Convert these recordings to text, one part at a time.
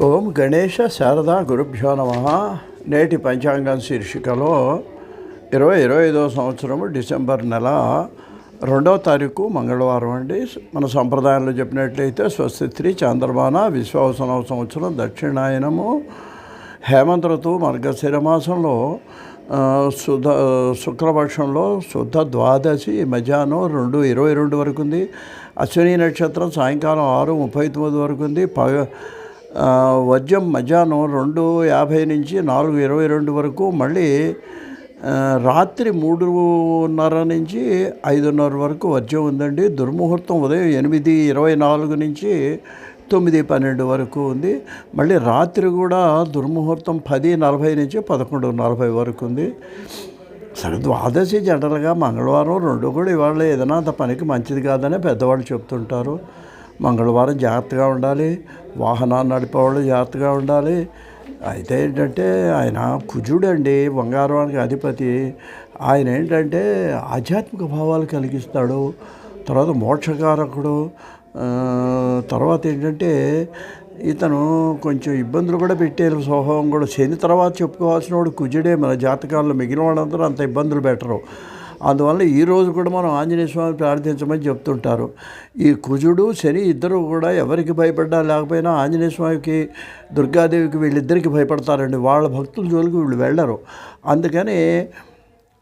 ఓం గణేష శారదా గురుభ్యో నమ. నేటి పంచాంగం శీర్షికలో ఇరవై ఇరవై ఐదో సంవత్సరము డిసెంబర్ నెల రెండవ తారీఖు మంగళవారం అండి. మన సంప్రదాయంలో చెప్పినట్లయితే స్వస్తిత్రి చంద్రమాన విశ్వాసనవ సంవత్సరం దక్షిణాయనము హేమంత ఋతువు మార్గశిర మాసంలో ఆ, శుద్ధ శుక్లపక్షంలో శుద్ధ ద్వాదశి మధ్యాహ్నం రెండు ఇరవై రెండు వరకు ఉంది. అశ్విని నక్షత్రం సాయంకాలం ఆరు ముప్పై తొమ్మిది వరకు ఉంది. పగ ఆ, వద్యం మధ్యాహ్నం రెండు యాభై నుంచి నాలుగు ఇరవై రెండు వరకు మళ్ళీ రాత్రి మూడున్నర నుంచి ఐదున్నర వరకు వజ్రం ఉందండి. దుర్ముహూర్తం ఉదయం ఎనిమిది ఇరవై నాలుగు నుంచి తొమ్మిది పన్నెండు వరకు ఉంది. మళ్ళీ రాత్రి కూడా దుర్ముహూర్తం పది నలభై నుంచి పదకొండు నలభై వరకు ఉంది. సరే ద్వాదశి జనరల్గా మంగళవారం రెండు కూడా ఇవాళ ఏదైనా అంత పనికి మంచిది కాదని పెద్దవాళ్ళు చెప్తుంటారు. మంగళవారం జాగ్రత్తగా ఉండాలి. వాహనాన్ని నడిపేవాళ్ళు జాగ్రత్తగా ఉండాలి. అయితే ఏంటంటే ఆయన కుజుడండి బంగారానికి అధిపతి. ఆయన ఏంటంటే ఆధ్యాత్మిక భావాలు కలిగిస్తాడు. తర్వాత మోక్షకారకుడు. తర్వాత ఏంటంటే ఇతను కొంచెం ఇబ్బందులు కూడా పెట్టే స్వభావం కూడా. శని తర్వాత చెప్పుకోవాల్సిన వాడు కుజుడే. మన జాతకాల్లో మిగిలిన వాళ్ళందరూ అంత ఇబ్బందులు పెట్టరు. అందువల్ల ఈ రోజు కూడా మనం ఆంజనేయ స్వామి ప్రార్థించమని చెప్తుంటారు. ఈ కుజుడు శని ఇద్దరు కూడా ఎవరికి భయపడ్డా లేకపోయినా ఆంజనేయ స్వామికి దుర్గాదేవికి వీళ్ళిద్దరికి భయపడతారండి. వాళ్ళ భక్తుల జోలికి వీళ్ళు వెళ్ళరు. అందుకని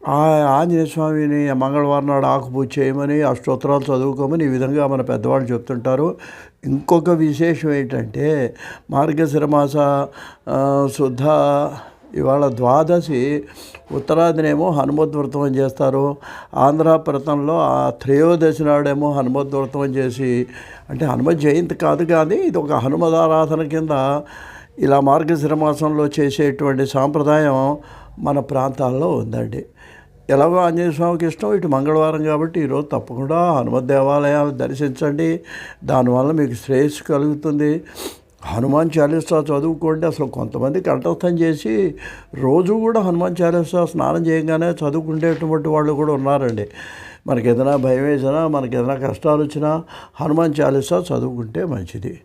ఆ ఆంజనేయ స్వామిని మంగళవారం నాడు ఆకుపూజ చేయమని అష్టోత్తరాలు చదువుకోమని ఈ విధంగా మన పెద్దవాళ్ళు చెప్తుంటారు. ఇంకొక విశేషం ఏంటంటే మార్గశిర మాస శుద్ధ ఇవాళ ద్వాదశి ఉత్తరాదినేమో హనుమద్ అని చేస్తారు ఆంధ్రప్రతంలో ఆ త్రయోదశి నాడేమో హనుమద్ అని చేసి అంటే హనుమ జయంతి కాదు కానీ ఇది ఒక హనుమదారాధన కింద ఇలా మార్గశిర మాసంలో చేసేటువంటి సాంప్రదాయం మన ప్రాంతాల్లో ఉందండి. ఎలాగో ఆంజనేయ స్వామికి ఇష్టం ఇటు మంగళవారం కాబట్టి ఈరోజు తప్పకుండా హనుమత్ దేవాలయాలు దర్శించండి. దానివల్ల మీకు శ్రేయస్సు కలుగుతుంది. హనుమాన్ చాలీసా చదువుకోండి అసలు కొంతమంది కంఠస్థం చేసి రోజు కూడా హనుమాన్ చాలీసా స్నానం చేయగానే చదువుకునేటువంటి వాళ్ళు కూడా ఉన్నారండి. మనకి ఏదైనా భయం వేసినా మనకి ఏదైనా కష్టాలు వచ్చినా హనుమాన్ చాలీసా చదువుకుంటే మంచిది.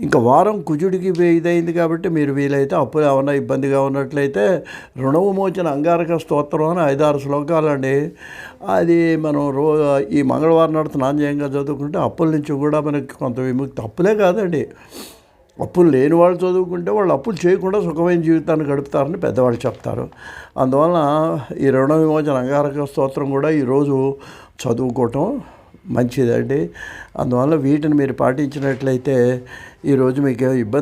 ఇంకా వారం కుజుడికి ఇదైంది కాబట్టి మీరు వీలైతే అప్పులు ఏమన్నా ఇబ్బందిగా ఉన్నట్లయితే రుణవిమోచన అంగారక స్తోత్రం అని ఐదారు శ్లోకాలండి. అది మనం రో ఈ మంగళవారం నాడు స్నానం చేయంగా చదువుకుంటే అప్పుల నుంచి కూడా మనకి కొంత విముక్తి అప్పులే కాదండి. అప్పులు లేని వాళ్ళు చదువుకుంటే వాళ్ళు అప్పులు చేయకుండా సుఖమైన జీవితాన్ని గడుపుతారని పెద్దవాళ్ళు చెప్తారు. అందువలన ఈ రుణ విమోచన అంగారక స్తోత్రం కూడా ఈరోజు చదువుకోవటం మంచిదండి. అందువల్ల వీటిని మీరు పాటించినట్లయితే ఈరోజు మీకు ఇబ్బంది